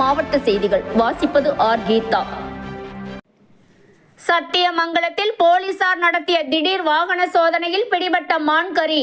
மாவட்ட செய்திகள். வாசிப்பது ஆர். கீதா. சத்தியமங்கலத்தில் போலீசார் நடத்திய திடீர் வாகன சோதனையில் பிடிபட்ட மான்கறி.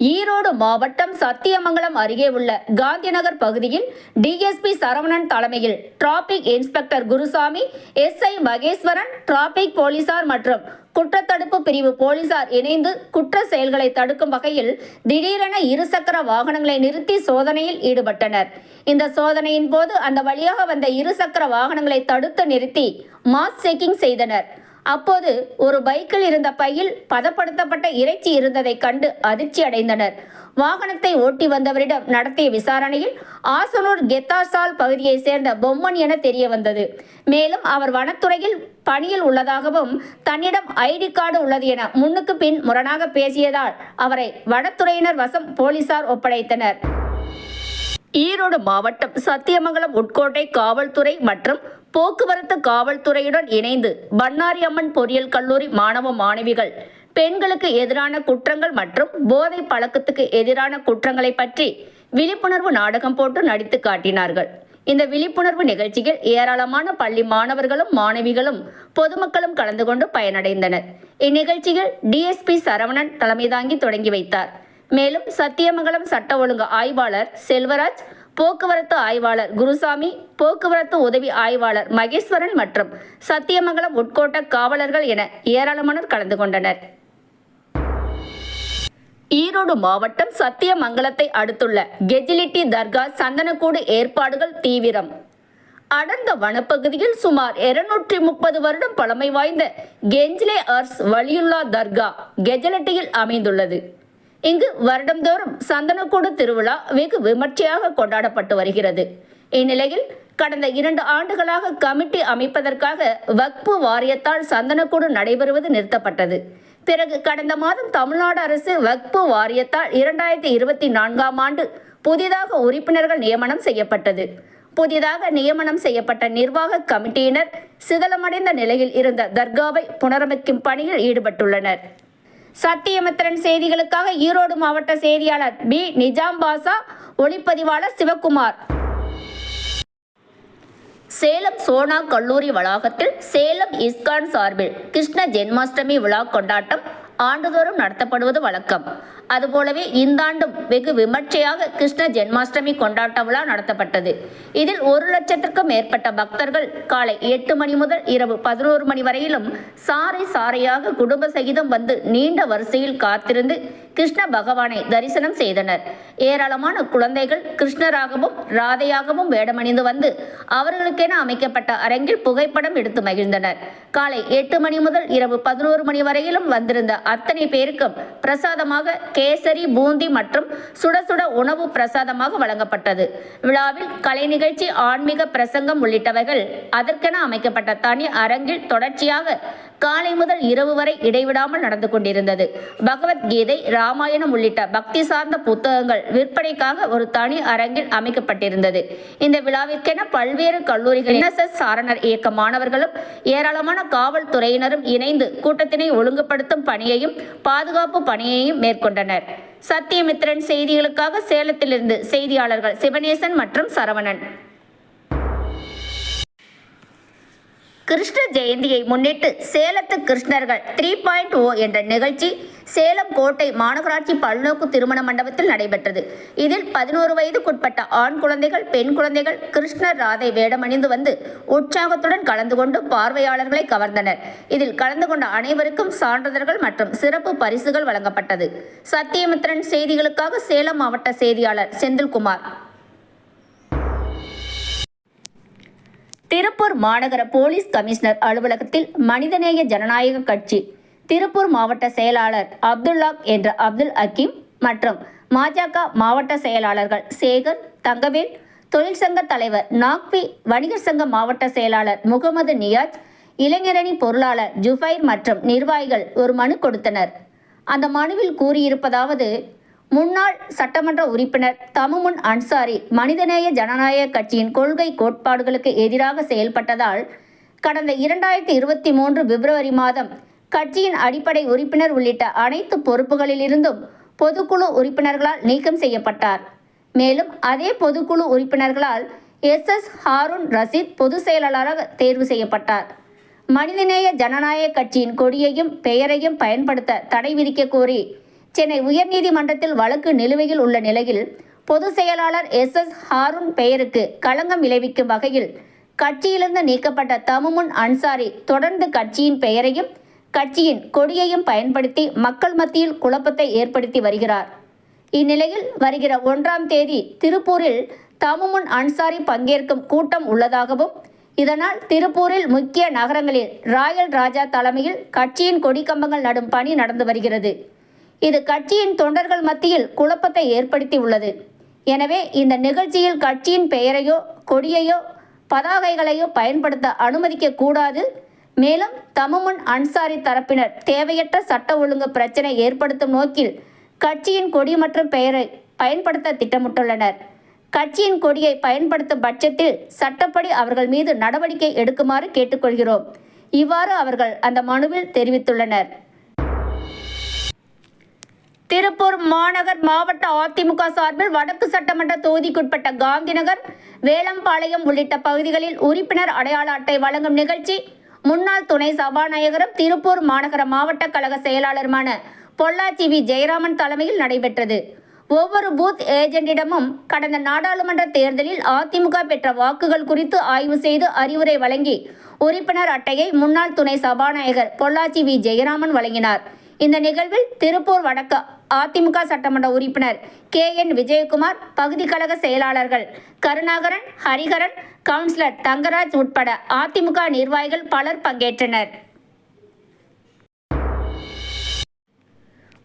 ஈரோடு மாவட்டம் சத்தியமங்கலம் அருகே உள்ள காந்திநகர் பகுதியில் டிஎஸ்பி சரவணன் தலைமையில் traffic inspector Gurusamy SI Maheswaran traffic போலீசார் மற்றும் குற்றத்தடுப்பு பிரிவு போலீசார் இணைந்து குற்ற செயல்களை தடுக்கும் வகையில் திடீரென இருசக்கர வாகனங்களை நிறுத்தி சோதனையில் ஈடுபட்டனர். இந்த சோதனையின் போது அந்த வழியாக வந்த இருசக்கர வாகனங்களை தடுத்து நிறுத்தி மாஸ் செக்கிங் செய்தனர். அப்போது ஒரு பைக்கில் இருந்த பையில் பதப்படுத்தப்பட்ட இறைச்சி இருந்ததைக் கண்டு அதிர்ச்சி அடைந்தனர். வாகனத்தை ஓட்டி வந்தவரிடம் நடத்திய விசாரணையில் ஆசனூர் கெத்தாசால் பகுதியைச் சேர்ந்த பொம்மன் என தெரிய வந்தது. மேலும் அவர் வனத்துறையில் பணியில் உள்ளதாகவும் தன்னிடம் ஐடி கார்டு உள்ளது என முன்னுக்கு பின் முரணாக பேசியதால் அவரை வனத்துறையினர் வசம் போலீசார் ஒப்படைத்தனர். ஈரோடு மாவட்டம் சத்தியமங்கலம் உட்கோட்டை காவல்துறை மற்றும் போக்குவரத்து காவல்துறையுடன் இணைந்து பண்ணாரி அம்மன் பொறியியல் கல்லூரி மாணவ மாணவிகள் பெண்களுக்கு எதிரான குற்றங்கள் மற்றும் போதை பழக்கத்துக்கு எதிரான குற்றங்களை பற்றி விழிப்புணர்வு நாடகம் போட்டு நடித்து காட்டினார்கள். இந்த விழிப்புணர்வு நிகழ்ச்சியில் ஏராளமான பள்ளி மாணவர்களும் மாணவிகளும் பொதுமக்களும் கலந்து கொண்டு பயனடைந்தனர். இந்நிகழ்ச்சியில் டிஎஸ்பி சரவணன் தலைமை தாங்கி தொடங்கி வைத்தார். மேலும் சத்தியமங்கலம் சட்ட ஒழுங்கு ஆய்வாளர் செல்வராஜ் போக்குவரத்து ஆய்வாளர் குருசாமி போக்குவரத்து உதவி ஆய்வாளர் மகேஸ்வரன் மற்றும் சத்தியமங்கலம் உட்கோட்ட காவலர்கள் என ஏராளமானோர் கலந்து கொண்டனர். ஈரோடு மாவட்டம் சத்தியமங்கலத்தை அடுத்துள்ள கெஜிலிட்டி தர்கா சந்தனக்கூடு ஏற்பாடுகள் தீவிரம். அடர்ந்த வனப்பகுதியில் சுமார் இருநூற்றி முப்பது வருடம் பழமை வாய்ந்த கெஞ்சிலே அர்ஸ் வலியுல்லா தர்கா கெஜலட்டியில் அமைந்துள்ளது. இங்கு வருடந்தோறும் சந்தனக்கூடு திருவிழா வெகு விமர்சையாக கொண்டாடப்பட்டு வருகிறது. இந்நிலையில் கடந்த இரண்டு ஆண்டுகளாக கமிட்டி அமைப்பதற்காக வக்பு வாரியத்தால் சந்தனக்கூடு நடைபெறுவது நிறுத்தப்பட்டது. பிறகு கடந்த மாதம் தமிழ்நாடு அரசு வக்பு வாரியத்தால் இரண்டாயிரத்தி இருபத்தி நான்காம் ஆண்டு புதிதாக உறுப்பினர்கள் நியமனம் செய்யப்பட்டது. புதிதாக நியமனம் செய்யப்பட்ட நிர்வாக கமிட்டியினர் சிதலமடைந்த நிலையில் இருந்த தர்காவை புனரமைக்கும் பணியில் ஈடுபட்டுள்ளனர். சத்தியமித்திரன் செய்திகளுக்காக ஈரோடு மாவட்ட செய்தியாளர் பி. நிஜாம் பாசா ஒளிப்பதிவாளர் சிவக்குமார். சேலம் சோனா கல்லூரி வளாகத்தில் சேலம் இஸ்கான் சார்பில் கிருஷ்ண ஜென்மாஷ்டமி விழா கொண்டாட்டம் ஆண்டுதோறும் நடத்தப்படுவது வழக்கம். அதுபோலவே இந்த ஆண்டும் வெகு விமர்சையாக கிருஷ்ண ஜென்மாஷ்டமி கொண்டாட்ட விழா நடத்தப்பட்டது. இதில் ஒரு லட்சத்திற்கும் மேற்பட்ட பக்தர்கள் காலை எட்டு மணி முதல் இரவு பதினோரு மணி வரையிலும் சாறை சாறையாக குடும்ப சகிதம் வந்து நீண்ட வரிசையில் காத்திருந்து கிருஷ்ண பகவானை தரிசனம் செய்தனர். ஏராளமான குழந்தைகள் கிருஷ்ணராகவும் ராதையாகவும் வேடமணிந்து வந்து அவர்களுக்கென அமைக்கப்பட்ட அரங்கில் புகைப்படம் எடுத்து மகிழ்ந்தனர். காலை எட்டு மணி முதல் இரவு பதினோரு மணி வரையிலும் வந்திருந்த அத்தனை பேருக்கும் பிரசாதமாக கேசரி பூந்தி மற்றும் சுட சுட உணவு பிரசாதமாக வழங்கப்பட்டது. விழாவில் கலை நிகழ்ச்சி ஆன்மீக பிரசங்கம் உள்ளிட்டவைகள் அதற்கென அமைக்கப்பட்ட தனி அரங்கில் தொடர்ச்சியாக காலை முதல் இரவு வரை இடைவிடாமல் நடந்து கொண்டிருந்தது. பகவத்கீதை ராமாயணம் உள்ளிட்ட பக்தி சார்ந்த புத்தகங்கள் விற்பனைக்காக ஒரு தனி அரங்கில் அமைக்கப்பட்டிருந்தது. இந்த விழாவிற்கென பல்வேறு கல்லூரிகள் என்எஸ்எஸ் சாரணர் இயக்க மாணவர்களும் ஏராளமான காவல்துறையினரும் இணைந்து கூட்டத்தினை ஒழுங்குபடுத்தும் பணியையும் பாதுகாப்பு பணியையும் மேற்கொண்டனர். சத்தியமித்திரன் செய்திகளுக்காக சேலத்திலிருந்து செய்தியாளர்கள் சிவனேசன் மற்றும் சரவணன். கிருஷ்ண ஜெயந்தியை முன்னிட்டு சேலத்து கிருஷ்ணர்கள் த்ரீ பாயிண்ட் ஓ என்ற நிகழ்ச்சி சேலம் கோட்டை மாநகராட்சி பல்நோக்கு திருமண மண்டபத்தில் நடைபெற்றது. இதில் பதினோரு வயதுக்குட்பட்ட ஆண் குழந்தைகள் பெண் குழந்தைகள் கிருஷ்ணர் ராதை வேடமணிந்து வந்து உற்சாகத்துடன் கலந்து கொண்டு பார்வையாளர்களை கவர்ந்தனர். இதில் கலந்து கொண்ட அனைவருக்கும் சான்றிதழ்கள் மற்றும் சிறப்பு பரிசுகள் வழங்கப்பட்டது. சத்தியமித்திரன் செய்திகளுக்காக சேலம் மாவட்ட செய்தியாளர் செந்தில்குமார். திருப்பூர் மாநகர போலீஸ் கமிஷனர் அலுவலகத்தில் மனிதநேய ஜனநாயக கட்சி திருப்பூர் மாவட்ட செயலாளர் அப்துல்லாக் என்ற அப்துல் அக்கீம் மற்றும் பாஜக மாவட்ட செயலாளர்கள் சேகர் தங்கவேல் தொழிற்சங்க தலைவர் நாக்வி வணிகர் சங்க மாவட்ட செயலாளர் முகமது நியாஜ் இளைஞரணி பொருளாளர் ஜுஃபைர் மற்றும் நிர்வாகிகள் ஒரு மனு கொடுத்தனர். அந்த மனுவில் கூறியிருப்பதாவது முன்னாள் சட்டமன்ற உறுப்பினர் தமுமுன் அன்சாரி மனிதநேய ஜனநாயக கட்சியின் கொள்கை கோட்பாடுகளுக்கு எதிராக செயல்பட்டதால் கடந்த இரண்டாயிரத்தி இருபத்தி மூன்று பிப்ரவரி மாதம் கட்சியின் அடிப்படை உறுப்பினர் உள்ளிட்ட அனைத்து பொறுப்புகளிலிருந்தும் பொதுக்குழு உறுப்பினர்களால் நீக்கம் செய்யப்பட்டார். மேலும் அதே பொதுக்குழு உறுப்பினர்களால் எஸ் எஸ் ஹாரூன் ரஷீத் பொதுச் செயலாளராக தேர்வு செய்யப்பட்டார். மனிதநேய ஜனநாயக கட்சியின் கொடியையும் பெயரையும் பயன்படுத்த தடை விதிக்க கோரி சென்னை உயர்நீதிமன்றத்தில் வழக்கு நிலுவையில் உள்ள நிலையில் பொதுச் செயலாளர் எஸ் எஸ் ஹாரூன் பெயருக்கு களங்கம் விளைவிக்கும் வகையில் கட்சியிலிருந்து நீக்கப்பட்ட தமுமுன் அன்சாரி தொடர்ந்து கட்சியின் பெயரையும் கட்சியின் கொடியையும் பயன்படுத்தி மக்கள் மத்தியில் குழப்பத்தை ஏற்படுத்தி வருகிறார். இந்நிலையில் வருகிற ஒன்றாம் தேதி திருப்பூரில் தமுமுன் அன்சாரி பங்கேற்கும் கூட்டம் உள்ளதாகவும் இதனால் திருப்பூரில் முக்கிய நகரங்களில் ராயல் ராஜா தலைமையில் கட்சியின் கொடிக்கம்பங்கள் நடும் பணி நடந்து வருகிறது. இது கட்சியின் தொண்டர்கள் மத்தியில் குழப்பத்தை ஏற்படுத்தி உள்ளது எனவே இந்த நிகழ்ச்சியில் கட்சியின் பெயரையோ கொடியையோ பதாகைகளையோ பயன்படுத்த அனுமதிக்க கூடாது. மேலும் தமுமுன் அன்சாரி தரப்பினர் தேவையற்ற சட்ட ஒழுங்கு பிரச்சனை ஏற்படுத்தும் நோக்கில் கட்சியின் கொடி மற்றும் பெயரை பயன்படுத்த திட்டமிட்டுள்ளனர். கட்சியின் கொடியை பயன்படுத்தும் பட்சத்தில் சட்டப்படி அவர்கள் மீது நடவடிக்கை எடுக்குமாறு கேட்டுக்கொள்கிறோம். இவ்வாறு அவர்கள் அந்த மனுவில் தெரிவித்துள்ளனர். திருப்பூர் மாநகர் மாவட்ட அதிமுக சார்பில் வடக்கு சட்டமன்ற தொகுதிக்குட்பட்ட காந்திநகர் வேளம்பாளையம் உள்ளிட்ட பகுதிகளில் உறுப்பினர் அடையாள அட்டை வழங்கும் நிகழ்ச்சி. முன்னாள் துணை சபாநாயகரும் திருப்பூர் மாநகர மாவட்ட கழக செயலாளருமான பொள்ளாச்சி வி. ஜெயராமன் தலைமையில் நடைபெற்றது. ஒவ்வொரு பூத் ஏஜென்டிடமும் கடந்த நாடாளுமன்ற தேர்தலில் அதிமுக பெற்ற வாக்குகள் குறித்து ஆய்வு செய்து அறிவுரை வழங்கி உறுப்பினர் அட்டையை முன்னாள் துணை சபாநாயகர் பொள்ளாச்சி வி. ஜெயராமன் வழங்கினார். இந்த நிகழ்வில் திருப்பூர் வடக்கு அதிமுக சட்டமன்ற உறுப்பினர் கே என் விஜயகுமார் பகுதி கழக செயலாளர்கள் கருணாகரன் ஹரிஹரன் கவுன்சிலர் தங்கராஜ் உட்பட அதிமுக நிர்வாகிகள் பலர் பங்கேற்றனர்.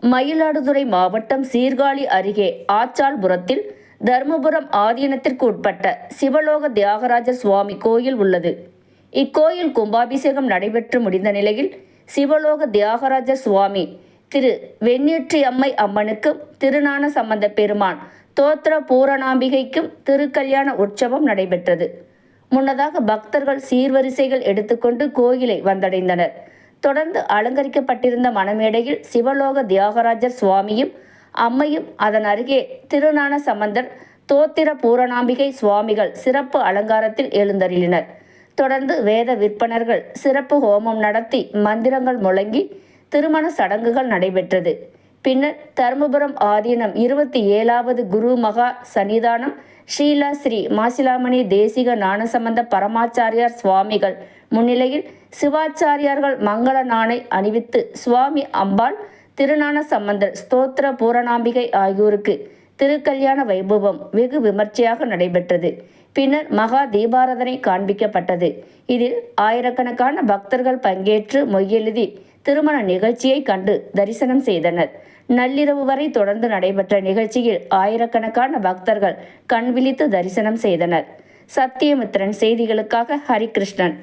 மயிலாடுதுறை மாவட்டம் சீர்காழி அருகே ஆச்சால்புரத்தில் தருமபுரம் ஆதீனத்திற்கு உட்பட்ட சிவலோக தியாகராஜர் சுவாமி கோயில் உள்ளது. இக்கோயில் கும்பாபிஷேகம் நடைபெற்று முடிந்த நிலையில் சிவலோக தியாகராஜர் சுவாமி திரு வெண்ணீற்றி அம்மை அம்மனுக்கும் திருநான சம்பந்த பெருமான் தோத்திர பூரணாம்பிகைக்கும் திருக்கல்யாண உற்சவம் நடைபெற்றது. முன்னதாக பக்தர்கள் சீர்வரிசைகள் எடுத்துக்கொண்டு கோயிலை வந்தடைந்தனர். தொடர்ந்து அலங்கரிக்கப்பட்டிருந்த மணமேடையில் சிவலோக தியாகராஜர் சுவாமியும் அம்மையும் அதன் அருகே திருநான சம்பந்தர் தோத்திர பூரணாம்பிகை சுவாமிகள் சிறப்பு அலங்காரத்தில் எழுந்தருளினர். தொடர்ந்து வேத விற்பனர்கள் சிறப்பு ஹோமம் நடத்தி மந்திரங்கள் முழங்கி திருமண சடங்குகள் நடைபெற்றது. பின்னர் தருமபுரம் ஆதீனம் இருபத்தி ஏழாவது குரு மகா சன்னிதானம் ஸ்ரீலா ஸ்ரீ மாசிலாமணி தேசிக ஞானசம்பந்த பரமாச்சாரியார் சுவாமிகள் முன்னிலையில் சிவாச்சாரியார்கள் மங்கள நாணை அணிவித்து சுவாமி அம்பாள் திருநான சம்பந்தர் ஸ்தோத்திர பூரணாம்பிகை ஆகியோருக்கு திருக்கல்யாண வைபவம் வெகு விமர்சையாக நடைபெற்றது. பின்னர் மகா தீபாராதனை காண்பிக்கப்பட்டது. இதில் ஆயிரக்கணக்கான பக்தர்கள் பங்கேற்று மொய்யெழுதி திருமண நிகழ்ச்சியை கண்டு தரிசனம் செய்தனர். நள்ளிரவு வரை தொடர்ந்து நடைபெற்ற நிகழ்ச்சியில் ஆயிரக்கணக்கான பக்தர்கள் கண் விழித்து தரிசனம் செய்தனர். சத்தியமித்திரன் செய்திகளுக்காக ஹரிகிருஷ்ணன்.